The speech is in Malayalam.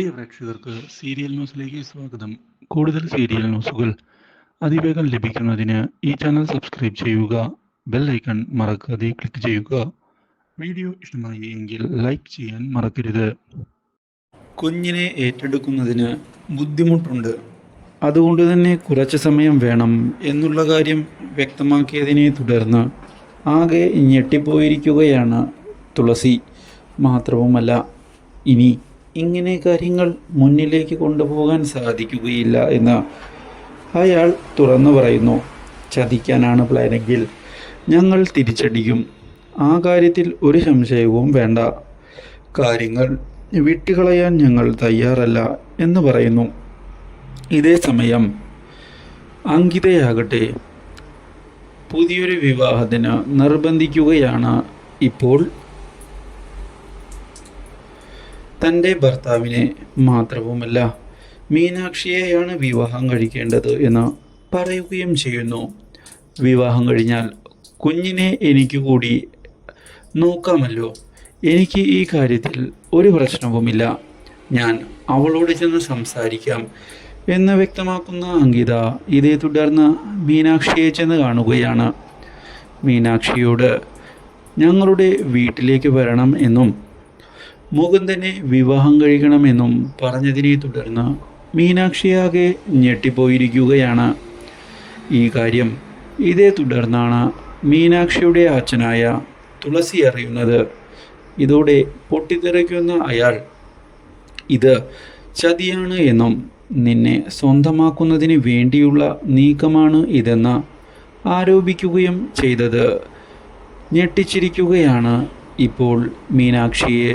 പ്രിയ പ്രേക്ഷകർക്ക് സീരിയൽ ന്യൂസിലേക്ക് സ്വാഗതം. കൂടുതൽ സീരിയൽ ന്യൂസുകൾ അതിവേഗം ലഭിക്കുന്നതിന് ഈ ചാനൽ സബ്സ്ക്രൈബ് ചെയ്യുക ബെൽ ഐക്കൺ മറക്കാതെ ക്ലിക്ക് ചെയ്യുക. വീഡിയോ ഇഷ്ടമായി എങ്കിൽ ലൈക്ക് ചെയ്യാൻ മറക്കരുത്. കുഞ്ഞിനെ ഏറ്റെടുക്കുന്നതിന് ബുദ്ധിമുട്ടുണ്ട്. അതുകൊണ്ട് തന്നെ കുറച്ച് സമയം വേണം എന്നുള്ള കാര്യം വ്യക്തമാക്കിയതിനെ തുടർന്ന് ആകെ ഞെട്ടിപ്പോയിരിക്കുകയാണ് തുളസി. മാത്രവുമല്ല ഇനി ഇങ്ങനെ കാര്യങ്ങൾ മുന്നിലേക്ക് കൊണ്ടുപോകാൻ സാധിക്കുകയില്ല എന്ന് അയാൾ തുറന്നു പറയുന്നു. ചതിക്കാനാണ് പ്ലാനെങ്കിൽ ഞങ്ങൾ തിരിച്ചടിക്കും ആ കാര്യത്തിൽ ഒരു സംശയവും വേണ്ട. കാര്യങ്ങൾ വിട്ടുകളയാൻ ഞങ്ങൾ തയ്യാറല്ല എന്ന് പറയുന്നു. ഇതേ സമയം അങ്കിതയാകട്ടെ പുതിയൊരു വിവാഹത്തിന് നിർബന്ധിക്കുകയാണ് ഇപ്പോൾ തന്റെ ഭർത്താവിനെ മാത്രവുമല്ല മീനാക്ഷിയെയാണ് വിവാഹം കഴിക്കേണ്ടത് എന്ന് പറയുകയും ചെയ്യുന്നു. വിവാഹം കഴിഞ്ഞാൽ കുഞ്ഞിനെ എനിക്ക് കൂടി നോക്കാമല്ലോ. എനിക്ക് ഈ കാര്യത്തിൽ ഒരു പ്രശ്നവുമില്ല. ഞാൻ അവളോട് ചെന്ന് സംസാരിക്കാം എന്ന് വ്യക്തമാക്കുന്ന അങ്കിത ഇതേ തുടർന്ന് മീനാക്ഷിയെ ചെന്ന് കാണുകയാണ്. മീനാക്ഷിയോട് ഞങ്ങളുടെ വീട്ടിലേക്ക് വരണം എന്നും മുകുന്ദനെ വിവാഹം കഴിക്കണമെന്നും പറഞ്ഞതിനെ തുടർന്ന് മീനാക്ഷിയാകെ ഞെട്ടിപ്പോയിരിക്കുകയാണ്. ഈ കാര്യം ഇതേ തുടർന്നാണ് മീനാക്ഷിയുടെ അച്ഛനായ തുളസി അറിയുന്നത്. ഇതോടെ പൊട്ടിത്തെറിക്കുന്ന അയാൾ ഇത് ചതിയാണ് എന്നും നിന്നെ സ്വന്തമാക്കുന്നതിന് വേണ്ടിയുള്ള നീക്കമാണ് ഇതെന്ന് ആരോപിക്കുകയും ചെയ്തത്. ഞെട്ടിച്ചിരിക്കുകയാണ് ഇപ്പോൾ മീനാക്ഷിയെ